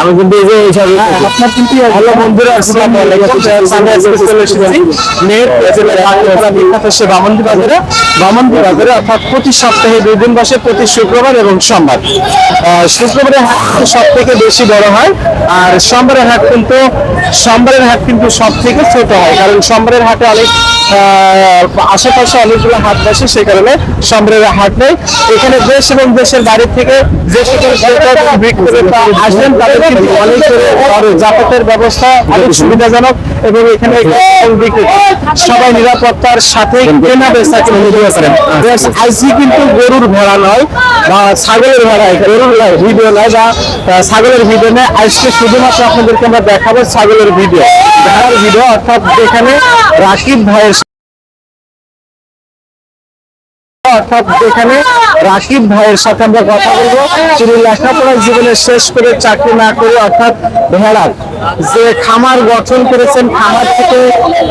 আমি কিন্তু এই যে এইসব আপনার কিন্তু হ্যালো বন্ধুরা আসসালামু আলাইকুম। সানডে আজকে চলে এসেছি নেট বিখ্যাত সে বামন্দি বাজারে। বামন্দি বাজারে অর্থাৎ প্রতি সপ্তাহে দুই দিন বসে প্রতি শুক্রবার এবং সোমবার। শুক্রবারে হাট সব থেকে বেশি বড় হয় আর সোমবারের হাট কিন্তু সোমবারের হাট কিন্তু সব থেকে ছোট হয়, কারণ সোমবারের হাটে অনেক আশেপাশে অনেকগুলো হাট বসে সেই কারণে সোমবারের হাট নেই। এখানে দেশ এবং দেশের বাইরে থেকে যে সকল আসবেন, তাদের কিন্তু অনেক যাতায়াতের ব্যবস্থা অনেক সুবিধাজনক এবং এখানে সবাই নিরাপত্তার সাথে কেনা বেচা পারেন। আইসি কিন্তু গরুর ভেড়া নয়, বা ছাগলের ভেড়া, গরুর ভিডিও নয়, বা ছাগলের ভিডিও নয়। আজকে শুধুমাত্র আপনাদেরকে আমরা দেখাবো ছাগলের ভিডিও ভেড়ার ভিডিও অর্থাৎ যেখানে রাকিব ভাইয়ের অর্থাৎ এখানে রাকিব ভাইয়ের সাথে আমরা কথা বলব। তিনি লেখাপড়া জীবনে শেষ করে চাকরি না করে অর্থাৎ ভেড়ার যে খামার গঠন করেছেন খামার থেকে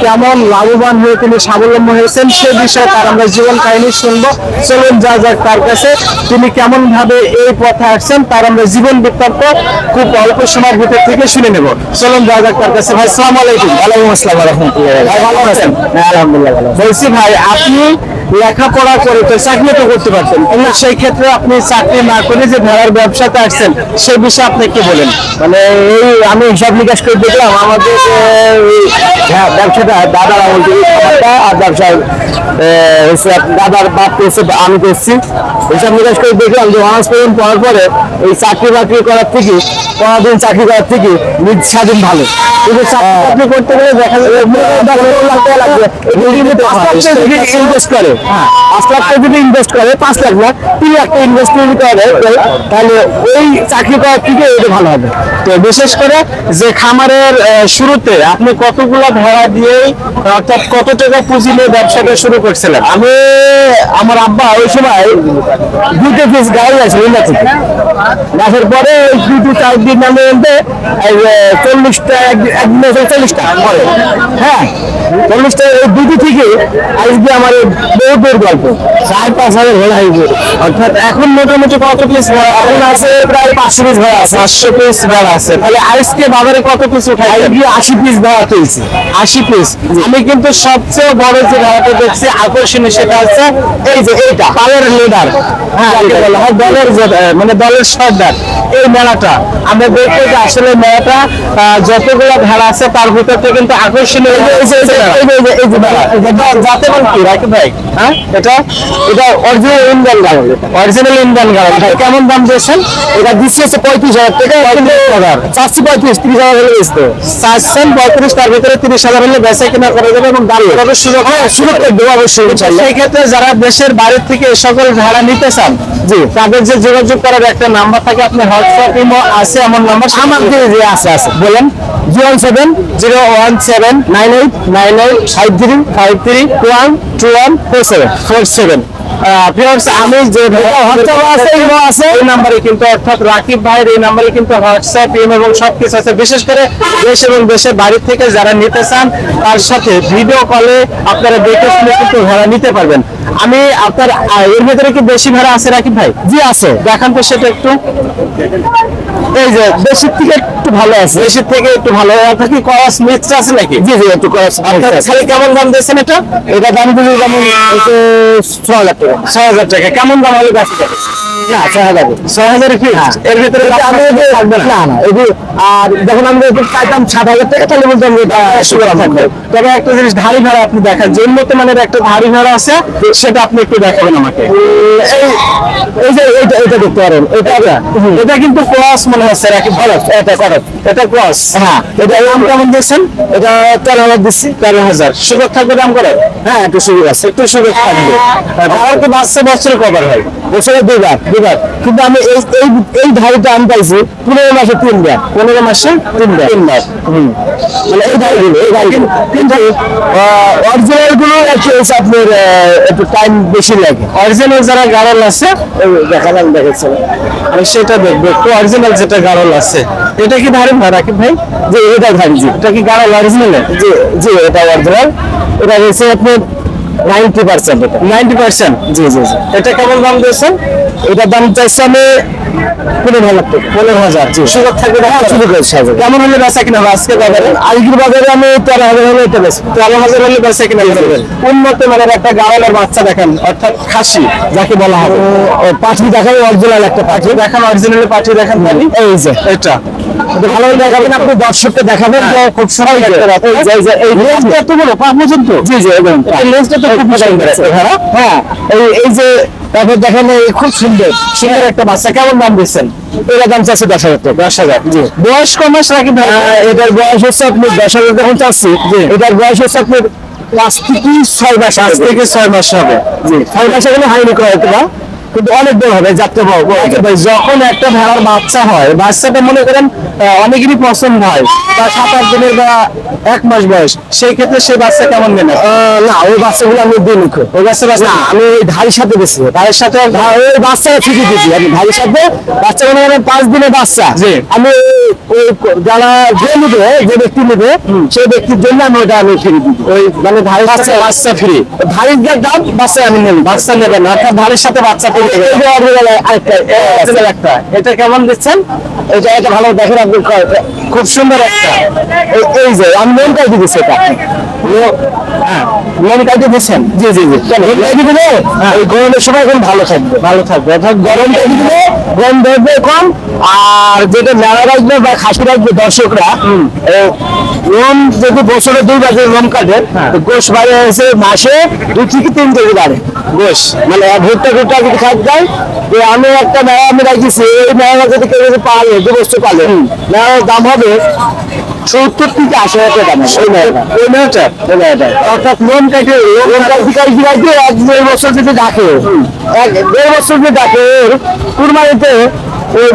কেমন লাভবান হয়ে তিনি স্বাবলম্বী হয়েছেন সে বিষয়ে তার আমরা জীবন কাহিনী শুনব। চলুন যা যাক তার কাছে। তিনি কেমন ভাবে এই পথে আসছেন তার আমরা জীবন বৃত্তান্ত খুব অল্প সময়ের ভিতর থেকে শুনে নেব। চলুন যা যাক তার কাছে। ভাই সালাম আলাইকুম। ওয়ালাইকুম আসসালাম রহমতুল্লাহ ভাই ভালো আছেন? হ্যাঁ আলহামদুলিল্লাহ ভালো বলছি ভাই আপনি লেখাপড়া করে তো চাকরি তো করতে পারতেন কিন্তু সেই ক্ষেত্রে আপনি চাকরি না করে যে ভেড়ার ব্যবসাতে আসছেন সেই বিষয়ে আপনি কি বলেন? মানে এই আমি হিসাব নিকাশ করে দেখলাম আমাদের হ্যাঁ, ব্যবসাটা দাদার আমল থেকে খাবারটা আর ব্যবসা হচ্ছে দাদার বাপ করছে আমি করছি। হিসাব নিকাশ করে দেখলাম যে অনার্স পর্যন্ত পড়ার পরে এই চাকরি বাকরি করার থেকে পনেরো চাকরি করার থেকে নিজ স্বাধীন ভালো। কিন্তু চাকরি করতে গেলে দেখা যাবে দশ পনেরো পাঁচ লাখ টাকা যদি ইনভেস্ট করে, পাঁচ লাখ না, তিন লাখ টাকা ইনভেস্ট যদি করে তাহলে ওই চাকরি করার থেকে এটা ভালো হবে। তো বিশেষ করে যে খামারের শুরুতে আপনি কতগুলো ভাড়া দিয়ে অর্থাৎ কত টাকা পুঁজি নিয়ে ব্যবসাটা শুরু করছিলেন? আমি, আমার আব্বা ওই সময় দুটো পিস গাড়ি আছে ইন্ডিয়া থেকে। আসার পরে দুটো চার দিন নামে এনতে চল্লিশটা, এক- একদিন এসে চল্লিশটা। হ্যাঁ চল্লিশটা ওই দুটো থেকে আজকে আমার এই বহুতের গল্প। চার পাঁচ হাজার ঘোড়া হয়ে অর্থাৎ এখন মোটামুটি কত পিস এখন আছে প্রায় পাঁচশো পিস ঘোড়া আছে পাঁচশো পিস ভেড়া আছে তাহলে আজকে বাজারে কত পিস উঠাই আশি পিস ভেড়া তুলছি আশি পিস আমি কিন্তু সবচেয়ে বড় যে ভেড়াটা দেখছি আকর্ষণীয় সেটা হচ্ছে এই যে এইটা লিডার হ্যাঁ হয় দলের মানে দলের সর্দার এই মেলাটা আমরা দেখব যে আসলে মেলাটা যতগুলো ভেড়া আছে তার ভিতর থেকে কিন্তু আকর্ষণীয় এই যে- এই যে- এই যে- এই যে- এই যে- এই যে ভেড়া, এটা জাতে বল কি ভাই হ্যাঁ এটা এটা অরিজিনাল ইন্ডিয়ান গাড়ি অরিজিনাল ইন্ডিয়ান গাড়ি এটা কেমন দাম দিয়েছেন? এটা দিচ্ছে হচ্ছে পঁয়ত্রিশ হাজার টাকা হাজার। চারশো পঁয়ত্রিশ তিরিশ হাজার হলে বেচতে চারছেন পঁয়ত্রিশ তার ভিতরে তিরিশ হাজার হলে বেচা কিনা করা যাবে এবং দাম করার সুযোগ হ্যাঁ সুযোগ দেবো অবশ্যই। সেই ক্ষেত্রে যারা দেশের বাইরে থেকে সকল ভাড়া নিতে চান জি। তাদের যে যোগাযোগ করার একটা নাম্বার থাকে আপনি হোয়াটসঅ্যাপ ইমো আছে এমন নাম্বার। আমার যে আছে আছে। বলেন। Zero one one two one four seven four seven আমি যে হোয়াটসঅ্যাপ আছে এই নাম্বারে কিন্তু অর্থাৎ রাকিব ভাইয়ের এই নাম্বারে কিন্তু হোয়াটসঅ্যাপ ইম এবং সবকিছু আছে। বিশেষ করে দেশ এবং দেশের বাড়ি থেকে যারা নিতে চান তার সাথে ভিডিও কলে আপনারা দেখে শুনে কিন্তু ভাড়া নিতে পারবেন। আমি আপনার এর ভেতরে কি বেশি ভাড়া আছে রাকিব ভাই? জি আছে। দেখান তো সেটা একটু। এই যে বেশির থেকে একটু ভালো আছে। বেশির থেকে একটু ভালো। অর্থাৎ কি করাস মিক্সড আছে নাকি? জি জি একটু খরচ আপনার ছেলে কেমন দাম দিয়েছেন এটা? এটা দাম দিলে যেমন হচ্ছে ছ হাজার টাকা ছয় হাজার টাকা। কেমন দাম হলে বেশি যাবে? না ছ হাজার। ছয় হাজার ফিক্সড এর ভিতরে এটা আমি এই যে থাকবে না? না না আর যখন আমি এটা চাইতাম সাত হাজার টাকা তাহলে বলতাম যে সুবিধা থাকবে। তবে একটা জিনিস ধারি ভাড়া আপনি দেখান। যে উন্নত মানের একটা ধারি ভাড়া আছে সেটা আপনি একটু দেখাবেন আমাকে। এই এই যে এটা এটা দেখতে পারেন। এটা এটা? কিন্তু ক্রস মনে হচ্ছে নাকি ভালো। এটা খরচ এটা ক্রস। হ্যাঁ। এটা দাম কেমন দিয়েছেন? এটা তেরো হাজার দিচ্ছি। তেরো হাজার। সুযোগ থাকবে দাম করে? হ্যাঁ একটু সুবিধা আছে। একটু সুযোগ থাকবে। আর বাচ্চা বছরে কভার হয়? বছরে দুইবার দুইবার। কিন্তু আমি এই এই আমি পাইছি পনেরো মাসে তিনবার। পনেরো মাসে তিনবার? তিনবার। হুম। মানে এই ধারিগুলো এই ধারিগুলো কিন্তু অরিজিনালগুলো আপনার একটু টাইম বেশি লাগে। অরিজিনাল যারা গাড়ল আছে এই দেখা যান দেখেছে আমি সেটা দেখব। একটু অরিজিনাল যেটা গাড়ল আছে। এটা কি ধারি ভাড়া রাকিব ভাই? যে এটা ধারি জি। এটা কি গাড়ল অরিজিনাল জি জি এটা অরিজিনাল এটা হচ্ছে আপনার নাইনটি পার্সেন্ট নাইনটি পার্সেন্ট? জি জি জি। এটা কেমন দাম দিয়েছেন? এটার দাম চাইছি আমি পনেরো হাজার টাকা। পনেরো হাজার? সুযোগ থাকবে হ্যাঁ করেছি হাজার কেমন হলে বেচা কিনা হবে আজকে বাজারে? আজকের বাজারে আমি তেরো হাজার হলে এটা তেরো হাজার হলে বেচা কিনা করবেন উন্নত মানের একটা গাড়ালের বাচ্চা দেখেন অর্থাৎ খাসি যাকে বলা হবে পাখি দেখাই অরিজিনাল একটা পাখি। দেখেন অরিজিনাল পাঠি দেখেন এই যে। এটা এটা। ভালো দেখাবেন আপনি দর্শককে দেখাবেন যে খুব সুন্দর এই যে- এই যে- এই লেজটা এত বড় পা পর্যন্ত জি জি একদম এই লেজটা তো খুব এই হ্যাঁ? এই এই যে তারপর দেখেন এই খুব সুন্দর সুন্দর একটা বাচ্চা কেমন দাম দিচ্ছেন? এটার দাম চাচ্ছি দশ হাজার টাকা। দশ হাজার জি। বয়স রাখি এটার বয়স হচ্ছে আপনি দশ হাজার যখন চাচ্ছি এটার বয়স হচ্ছে আপনার পাঁচ থেকে ছয় মাস আসবে থেকে ছয় মাস হবে জি। ছয় মাসে হাইনি করা হতে কিন্তু অনেক বড় হবে যাত্রা বড়। আচ্ছা। ভাই, যখন একটা ভেড়ার বাচ্চা হয় বাচ্চাটা মনে করেন অনেকেরই পছন্দ হয় বা সাত আট দিনের বা এক মাস বয়স সেই ক্ষেত্রে সেই বাচ্চা কেমন নেবে? না ওই বাচ্চাগুলো আমি দিই মুখে ওই বাচ্চা বাচ্চা না আমি ওই ধারির সাথে বেশি ধারের সাথে? ওই বাচ্চা ঠিকই দিচ্ছি আমি ধারির সাথে বাচ্চা মনে করেন পাঁচ দিনের বাচ্চা। আমি যারা যে নেবে যে ব্যক্তি নেবে সেই ব্যক্তির জন্য আমি ওটা আমি ফিরে দিই ওই মানে বাচ্চা ফ্রি ধারির যার দাম বাচ্চা আমি নেব। বাচ্চা নেবেন অর্থাৎ ধারের সাথে বাচ্চা original আরেকটা একটা এটা কেমন দিচ্ছেন? এটা এটা ভালো দেখেন আপনি খুব সুন্দর একটা। এই যে আমি মনটাই দিচ্ছি এটা হ্যাঁ দিচ্ছেন? জি জি জি। গরমের সময় এখন ভালো থাকবে। ভালো থাকবে অর্থাৎ গরম ধরবে কম আর যেটা মেলা রাখবে বা খাসি রাখবে দর্শকরা লোন যদি বছরে দুই বাজে লোন কাটে তো গোশ বাড়ে এসে মাসে দুই থেকে তিন কেজি বাড়ে। গোশ? মানে ভুট্টা ভুট্টা যদি খাট যায় যে আমি একটা মেলা আমি রাখছি এই মেলা যদি কেউ যদি পালে দু বছর পালে মেলার দাম হবে সত্তর থেকে আশি হাজার টাকা দাম ওই মেলাটা ওই মেলাটা ওই মেলাটা অর্থাৎ লোন কাটে লোন কাটতে কাটতে কাটতে এক দেড় বছর যদি ডাকে এক দেড় বছর যদি ডাকে কুরবানিতে ওই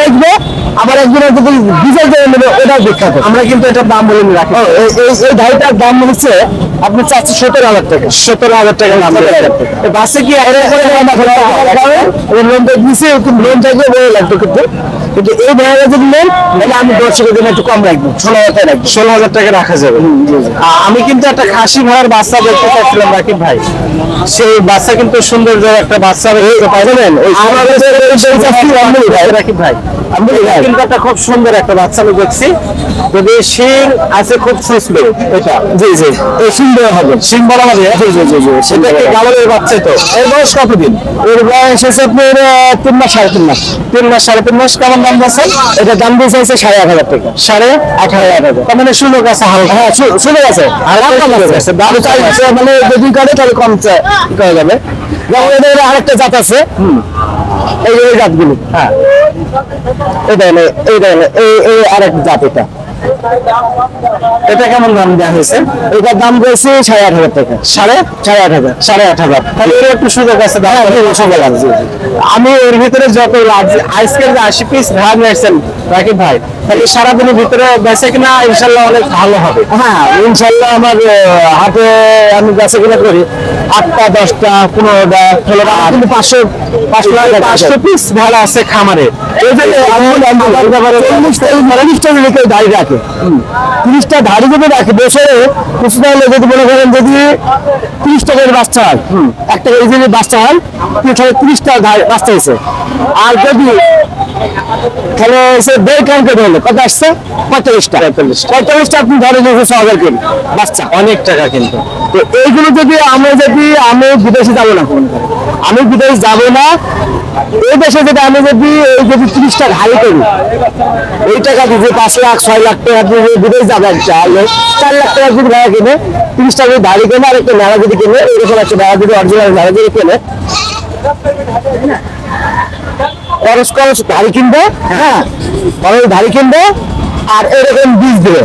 দেখবে আবার একজনের যদি ডিজেল নেবে ওটাও বিখ্যাত। আমরা কিন্তু এটার দাম বলে রাখি। এই এই দাম হচ্ছে আপনি চাচ্ছেন সতেরো হাজার টাকা। সত্তর হাজার টাকা। তো বাসে কি দিছে কিন্তু লোন চাইলে বলে লাগতো কিন্তু কিন্তু এই ভাড়া যদি নেন তাহলে আমি দর্শকের জন্য একটু কম রাখব ষোলো হাজার টাকা রাখব। ষোলো হাজার টাকা রাখা যাবে। আমি কিন্তু একটা খাসি ভাড়ার বাচ্চা দেখতে চাচ্ছিলাম রাকিব ভাই। সেই বাচ্চা কিন্তু সুন্দর একটা বাচ্চা দেখতে আমলি ভাই। রাকিব ভাই। খুব সুন্দর একটা বাচ্চা আমি দেখছি। যদি শিং আছে খুব সুস্পে এটা। জি জি। এই সুন্দর হবে। শিং বলা হবে জি জি জি জি সেটা কি গাবলের বাচ্চা তো? এর বয়স কতদিন? এর বয়স হচ্ছে আপনার তিন মাস সাড়ে তিন মাস। তিন মাস সাড়ে তিন মাস কেমন দাম যাচ্ছেন এটা দাম দিয়েছে হচ্ছে সাড়ে আট হাজার টাকা। সাড়ে আঠারো হাজার টাকা। তার মানে সুযোগ আছে হালকা হ্যাঁ শু- গেছে আর হালকা কম আছে। আছে, দাম দাম চাইছে মানে যদি করে তাহলে কম করা যাবে। যেমন এদের আরেকটা জাত আছে। এই এই জাতগুলো হ্যাঁ। এটা হলো এইটা হলো এই এই আরেক জাত এটা। এটা কেমন দাম দেওয়া হয়েছে? এটার দাম রয়েছে সাড়ে আট হাজার টাকা। সাড়ে? সাড়ে আট হাজার। সাড়ে আট হাজার। তাহলে এর একটু সুযোগ আছে দাম হ্যাঁ, সুযোগ আছে। আমি এর ভিতরে যত আজ- আজকের যে আশি পিস ধান নিয়েছেন রাকিব ভাই তাহলে সারাদিনের ভিতরে বেঁচে কিনা ইনশাল্লাহ অনেক ভালো হবে। হ্যাঁ। ইনশাল্লাহ আমার হাতে আমি বেচা কিনা করি আটটা দশটা পনেরোটা ষোলোটা কিন্তু পাঁচশো পাঁচশো পাঁচশো পিস ভেড়া আছে খামারে। তিরিশটা দাড়ি রাখে তিরিশটা ধাড়ি যদি রাখে বছরে কিছু তাহলে যদি মনে করেন যদি তিরিশ টাকার বাচ্চা হয় একটা করে যদি বাচ্চা হয় তিরিশটা ধাড়ি- বাচ্চা হয়েছে। আর যদি তাহলে সে দেড় কাউন্টেড হলো? কত আসছে? পঁয়তাল্লিশটা পঁয়তাল্লিশটা আপনি ধরে যে ছ হাজার কেন। বাচ্চা। অনেক টাকা কিন্তু। তো এইগুলো যদি আমরা যদি আমি বিদেশে যাব না কোনো আমি বিদেশ যাব না। এই দেশে যদি আমি যদি এই যদি তিরিশটা ঘাই করি ওই টাকা দিয়ে পাঁচ লাখ ছয় লাখ টাকা যদি বিদেশ যাবে একটা লোক চার লাখ টাকা যদি ভাড়া কিনে তিরিশটা যদি দাড়ি কেনে আর একটা মেলা যদি কিনে এরকম একটা মেলা যদি অরিজিনাল মেলা যদি কেনে খরচ খরচ ধাড়ি কিনবে হ্যাঁ? খরচ ধাড়ি কিনবে আর এরকম বীজ দেবে।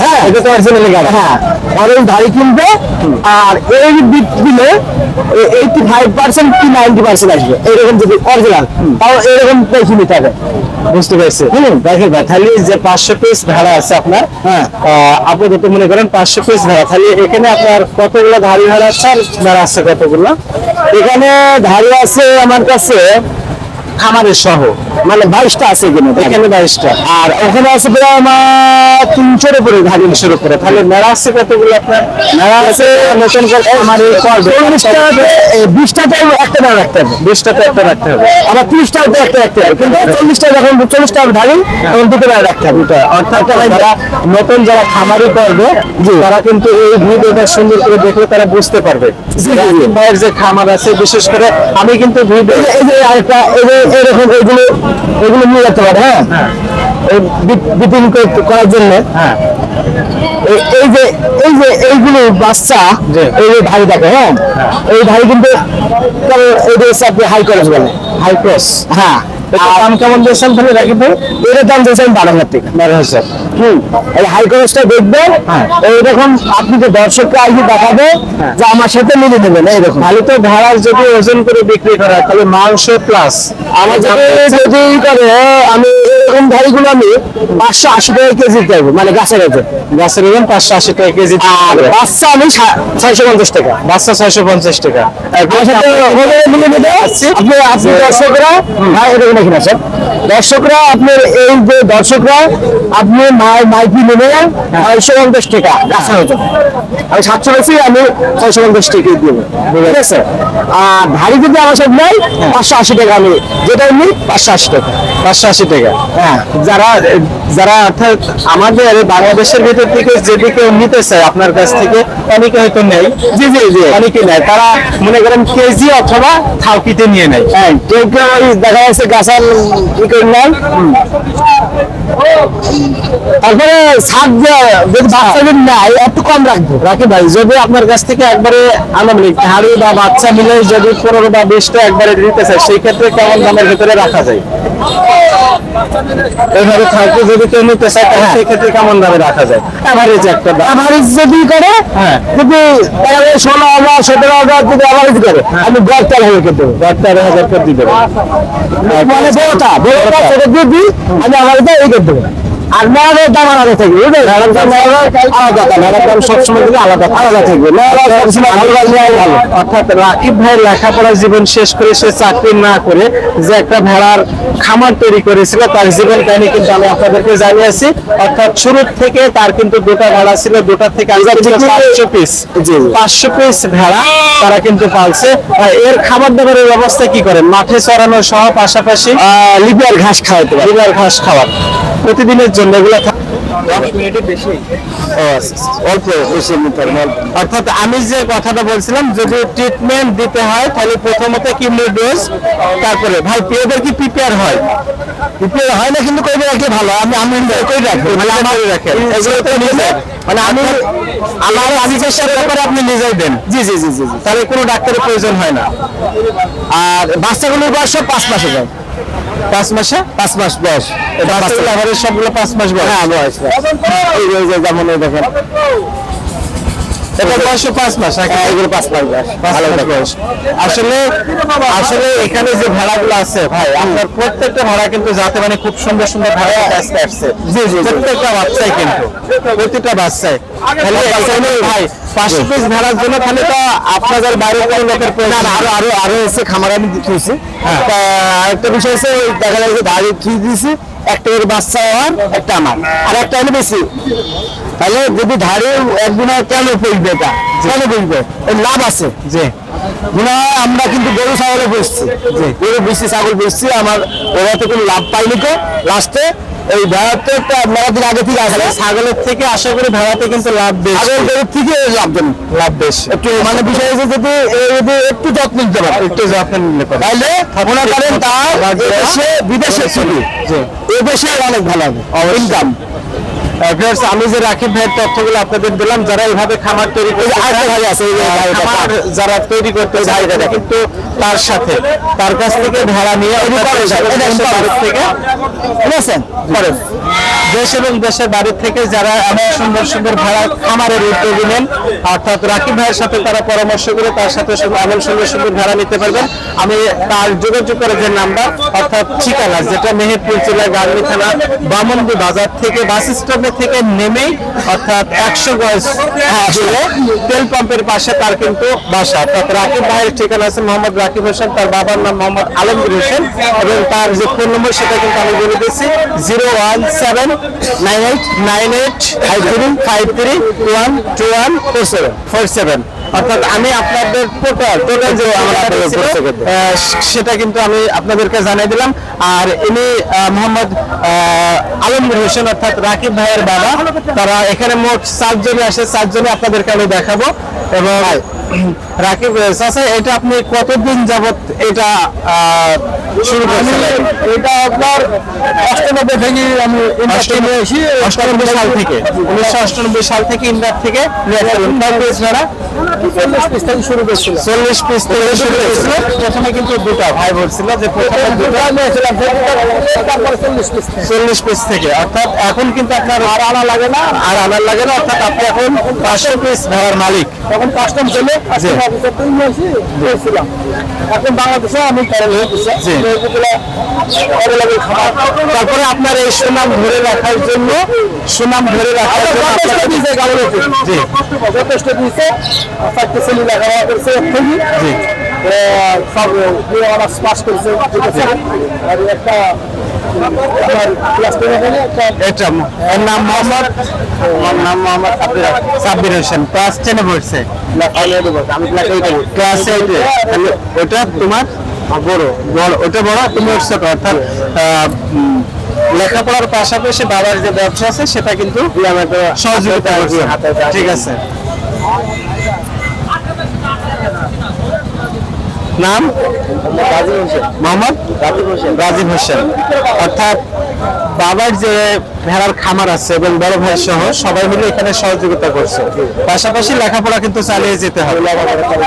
হ্যাঁ? এটা তো অরিজিনালি গাড়ি হ্যাঁ খরচ ধাড়ি কিনবে আর এই বীজ দিলে এইটি ফাইভ পার্সেন্ট কি নাইনটি পার্সেন্ট আসবে? এরকম যদি অরিজিনাল তাও এরকম নিতে হবে। বুঝতে পারছি। দেখেন ভাই তাহলে যে পাঁচশো পিস ভেড়া আছে আপনার হ্যাঁ। আহ, আপাতত মনে করেন পাঁচশো পিস ভেড়া তাহলে এখানে আপনার কতগুলো ধাড়ি ভেড়া আছে আর ভেড়া আছে কতগুলো? এখানে ধাড়ি আছে আমার কাছে খামারের সহ। মানে বাইশটা আছে এখানে এখানে বাইশটা। আর ওখানে আছে প্রায় আমার তিনশোর উপরে ধারি শুরু করে তাহলে মেলা আছে কতগুলো আপনার? মেলা আছে নতুন করে আমার এই করবে চল্লিশটা বিশটাতে একটা না রাখতে হবে। বিশটাতে একটা রাখতে হবে। আবার তিরিশটাতে একটা রাখতে হবে। কিন্তু চল্লিশটা যখন চল্লিশটা ধারি তখন দুটো বেলা রাখতে হবে। অর্থাৎ যারা নতুন যারা খামারি করবে তারা কিন্তু এই ভিডিওটা সুন্দর করে দেখলে তারা বুঝতে পারবে। ভাইয়ের যে খামার আছে বিশেষ করে আমি কিন্তু ভিডিও এই যে- এই যে আরেকটা এই যে এরকম এগুলো এগুলো নিয়ে যেতে পারে হ্যাঁ? এই বি- বিপিন করে- করার জন্য। হ্যাঁ। এই- যে এই যে এইগুলো বাচ্চা। এই যে ভাই দেখে হ্যাঁ? এই ভাই কিন্তু এই যে হাই কলেজ বলে। হাই ক্রস হ্যাঁ। দাম কেমন দিয়েছেন তাহলে রাকিব ভাই? এটার দাম দিয়েছেন বারো হাজার টাকা বারো হাজার হুম। এই হাই ক্রসটা দেখবে। এইরকম আপনি যে দর্শককে আসবে দেখাবে যে আমার সাথে মিলে দেবেন এইরকম ভালো তো ভেড়ার যদি ওজন করে বিক্রি করা তাহলে মাংস প্লাস আমার যদি করে আমি এরকম ধারিগুলো আমি পাঁচশো আশি টাকা কেজি দেবো মানে গাছের ওজন। গাছের ওজন পাঁচশো আশি টাকা কেজি আর বাচ্চা আমি ছয়শো পঞ্চাশ টাকা। বাচ্চা ছয়শো পঞ্চাশ টাকা। আপনি আপনি দর্শকরা ভাই আপনার এই যে দর্শকরা আপনি মাই মাইকি নেবে ছয়শো পঞ্চাশ টাকা গাছের ওজন। আমি সাতশো বেশি আমি ছয়শো পঞ্চাশ টাকা দেবো। ঠিক আছে? আর ধারি যদি আমার সাথে নেই পাঁচশো আশি টাকা আমি যেটা নিই পাঁচশো আশি টাকা। পাঁচশো আশি টাকা। যারা যারা অর্থাৎ আমাদের বাংলাদেশের ভিতর থেকে যদি কেউ নিতে চায় আপনার কাছ থেকে অনেকে হয়তো নেই। জি জি জি। অনেকে নেয় তারা মনে করেন কেজি অথবা থাউকিতে নিয়ে নেয়। হ্যাঁ কেউ কেউ ওই দেখা যাচ্ছে গাছাল ই করে নেন তারপরে যদি বাচ্চা যদি নাই একটু কম রাখব। রাখি ভাই যদি আপনার কাছ থেকে একবারে আনুমানিক হাড়ি বা বাচ্চা মিলে যদি পনেরো বা বিশটা একবারে দিতে চায় সেই ক্ষেত্রে কেমন দামের ভিতরে রাখা যায়? এইভাবে থাকবে যদি কেউ নিতে চায় তাহলে সেই কেমন দামে রাখা যায়? অ্যাভারেজ একটা দাম। অ্যাভারেজ যদি করে হ্যাঁ। যদি ষোলো হাজার সতেরো হাজার যদি অ্যাভারেজ করে আমি গড় তেরো হাজার করে দেবো। দশ তেরো হাজার করে দিতে পারব মানে বড়টা বড়টা সেটা দিয়ে দিই আমি অ্যাভারেজটা এই করে দেবো। আর মেয়াদের দাম আলাদা থাকবে বুঝলেন? আলাদা দাম মেয়াদের দাম সবসময় কিন্তু আলাদা আলাদা থাকবে। ভালো অর্থাৎ রাকিব ভাইয়ের লেখাপড়া জীবন শেষ করে সে চাকরি না করে যে একটা ভেড়ার খামার তৈরি করেছিল তার জীবন কাহিনী কিন্তু আমি আপনাদেরকে জানিয়েছি। অর্থাৎ শুরু থেকে তার কিন্তু দুটা ভেড়া ছিল দুটা থেকে পাঁচশো পিস। পাঁচশো পিস ভেড়া তারা কিন্তু পালছে। আর এর খাবার দাবারের ব্যবস্থা কি করেন? মাঠে চড়ানো সহ পাশাপাশি আহ, লিপিয়ার ঘাস খাওয়াইতে পারে। ঘাস খাওয়ার প্রতিদিনের জন্য এগুলো নিতে হবে অল্প। অর্থাৎ আমি যে কথাটা বলছিলাম যদি ট্রিটমেন্ট দিতে হয় তাহলে প্রথমত কিডনি ডোজ তারপরে ভাই পেয়েদের কি প্রিপেয়ার হয়? প্রিপেয়ার হয় না কিন্তু কইবে রাখলে ভালো আমি আমি কই রাখব? মানে আমার রাখেন। এগুলো তো নিজে মানে আমি আমার আমি চেষ্টার ব্যাপারে আপনি নিজেই দেন। জি জি জি জি জি। তাহলে কোনো ডাক্তারের প্রয়োজন হয় না। আর বাচ্চাগুলোর বয়স সব পাঁচ মাসে যায় পাঁচ মাসে? পাঁচ মাস বয়স। এটা আমাদের সবগুলো পাঁচ মাস বয়স? হ্যাঁ বয়স যেমন দেখেন। এটা বয়স পাঁচ মাস হ্যাঁ, এগুলো পাঁচ মাস ভালো বয়স। আসলে আসলে এখানে যে ভেড়াগুলো আছে ভাই আপনার প্রত্যেকটা ভেড়া কিন্তু যাতে মানে খুব সুন্দর সুন্দর ভেড়া আসতে আসছে। জি, জি, জি। প্রত্যেকটা বাচ্চাই কিন্তু। প্রতিটা বাচ্চাই। ভাই পাঁচশো পিস ভেড়ার জন্য তাহলে তো আপনাদের বাইরে কোনো লোকের প্রয়োজন আরও আরও আরও এসে খামার আমি দিতেছি তা একটা বিষয় আছে দেখা যায় যে থ্রি দিয়েছি? একটা এর বাচ্চা হওয়ার একটা আমার। আর একটা হলো বেশি। তাহলে যদি ধারে একদিন কেন পড়বে এটা? কেন পড়বে? এর লাভ আছে। যে গুণা আমরা কিন্তু গরু ছাগলে বসছি গরু বেশি ছাগল বসছি আমার ওরা তো কোনো লাভ পাইনি তো। লাস্টে এই ভেড়াতে একটা মেলা দিন আগে থেকে আসলে ছাগলের থেকে আশা করি ভেড়াতে কিন্তু লাভ বেশি। ছাগল গরুর থেকে দেন লাভ বেশি। একটু মানে বিষয় হচ্ছে যদি যদি একটু যত্ন নিতে পারে। একটু যত্ন নিলে পারে তাহলে মনে করেন তার বিদেশে ছবি এ দেশে অনেক ভালো হবে। ইনকাম viewers, আমি যে রাকিব ভাইয়ের তথ্যগুলো আপনাদের দিলাম যারা এইভাবে খামার তৈরি করে ভাই আছে, যারা তৈরি করতে চায় কিন্তু তার সাথে তার কাছ থেকে ভেড়া নিয়ে থেকে বুঝেছেন দেশ এবং দেশের বাড়ির থেকে যারা এমন সুন্দর সুন্দর ভেড়া খামারের উদ্যোগী নেন অর্থাৎ রাকিব ভাইয়ের সাথে তারা পরামর্শ করে তার সাথে এমন সুন্দর সুন্দর ভেড়া নিতে পারবেন। আমি তার যোগাযোগ করে যে নাম্বার অর্থাৎ ঠিকানা যেটা মেহেরপুর জেলা গার্মি থানা বামন্দি বাজার থেকে বাস স্ট্যান্ডের স্ট্যান্ডে থেকে নেমেই অর্থাৎ একশো গজ আসলে তেল পাম্পের পাশে তার কিন্তু বাসা। অর্থাৎ রাকিব ভাইয়ের ঠিকানা আছে মোহাম্মদ রাকিব হোসেন, তার বাবার নাম মোহাম্মদ আলমগীর হোসেন এবং তার যে ফোন নম্বর সেটা কিন্তু আমি বলে দিচ্ছি zero one seven nine eight nine eight five three five three one two one four seven four seven অর্থাৎ আমি আপনাদের টোটাল টোটাল যে সেটা কিন্তু আমি আপনাদেরকে জানিয়ে দিলাম। আর ইনি মোহাম্মদ আহ, আলমগীর হোসেন অর্থাৎ রাকিব ভাইয়ের বাবা। তারা এখানে মোট চারজনই আসে চারজনে আপনাদেরকে আমি দেখাবো। এবং রাকিব চাচা এটা আপনি কতদিন যাবত এটা শুরু করেছিলেন? এটা আপনার অষ্টানব্বই থেকে আমি অষ্টানব্বই অষ্টানব্বই সাল থেকে। উনিশশো অষ্টানব্বই সাল থেকে ইন্ডিয়া থেকে এছাড়া চল্লিশ পিস থেকে শুরু করছিল। চল্লিশ পিস থেকে শুরু প্রথমে কিন্তু দুটা ভাই বলছিল যে প্রথমে দুটা। নিয়েছিলাম চল্লিশ পিস থেকে। অর্থাৎ এখন কিন্তু আপনার আর আনা লাগে না। আর আনার লাগে না অর্থাৎ আপনি এখন পাঁচশো পিস ভেড়ার মালিক। তখন কাস্টম ছিল জি। কাস্টম অফিসার তো নিয়েছি দিয়েছিলাম এখন বাংলাদেশে আমি প্যারেল হয়ে গেছি তারপরে আপনার এই সুনাম ধরে রাখার জন্য সুনাম ধরে রাখার জন্য যথেষ্ট দিয়েছে যথেষ্ট দিয়েছে। চারটে ছেলে লেখাপড়া করছে সব অনার্স পাস করেছে। ঠিক আছে আর একটা এটা এর নাম মোহাম্মদ ওর নাম মোহাম্মদ সাব্বির সাব্বির হোসেন। ক্লাস টেনে পড়ছে। আমি ক্লাস এইটে ক্লাস এইটে। ওটা তোমার বড় বড় ওটা বড় তুমি অর্থাৎ লেখাপড়ার পাশাপাশি বাবার যে ব্যবসা আছে সেটা কিন্তু সহযোগিতা ঠিক আছে। নাম? মোহাম্মদ? রাজীব হোসেন। অর্থাৎ বাবার যে ভেড়ার খামার আছে এবং বড় ভাই সহ সবাই মিলে এখানে সহযোগিতা করছে। পাশাপাশি লেখাপড়া কিন্তু চালিয়ে যেতে হবে।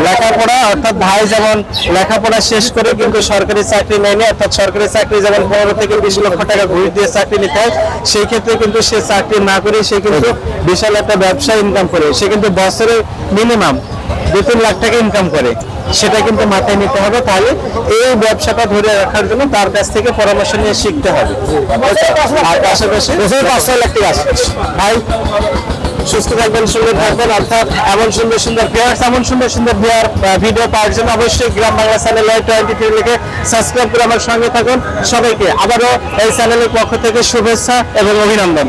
লেখাপড়া অর্থাৎ ভাই যেমন লেখাপড়া শেষ করে কিন্তু সরকারি চাকরি নেয়নি অর্থাৎ সরকারি চাকরি যেমন পনেরো থেকে বিশ লক্ষ টাকা ঘুষ দিয়ে চাকরি নিতে হয় সেই ক্ষেত্রে কিন্তু সে চাকরি না করে সে কিন্তু বিশাল একটা ব্যবসা ইনকাম করে। সে কিন্তু বছরে মিনিমাম দু তিন লাখ টাকা ইনকাম করে। সেটা কিন্তু মাথায় নিতে হবে। তাহলে এই ব্যবসাটা ধরে রাখার জন্য তার কাছ থেকে পরামর্শ নিয়ে শিখতে হবে। আর পাশাপাশি পাঁচ ছয় লাখ টাকা ভাই সুস্থ থাকবেন সুন্দর থাকবেন। অর্থাৎ এমন সুন্দর সুন্দর প্লেয়ার্স এমন সুন্দর সুন্দর প্লেয়ার ভিডিও পাওয়ার জন্য অবশ্যই Gram Bangla channel twenty three লিখে সাবস্ক্রাইব করে আমার সঙ্গে থাকুন। সবাইকে আবারও এই চ্যানেলের পক্ষ থেকে শুভেচ্ছা এবং অভিনন্দন।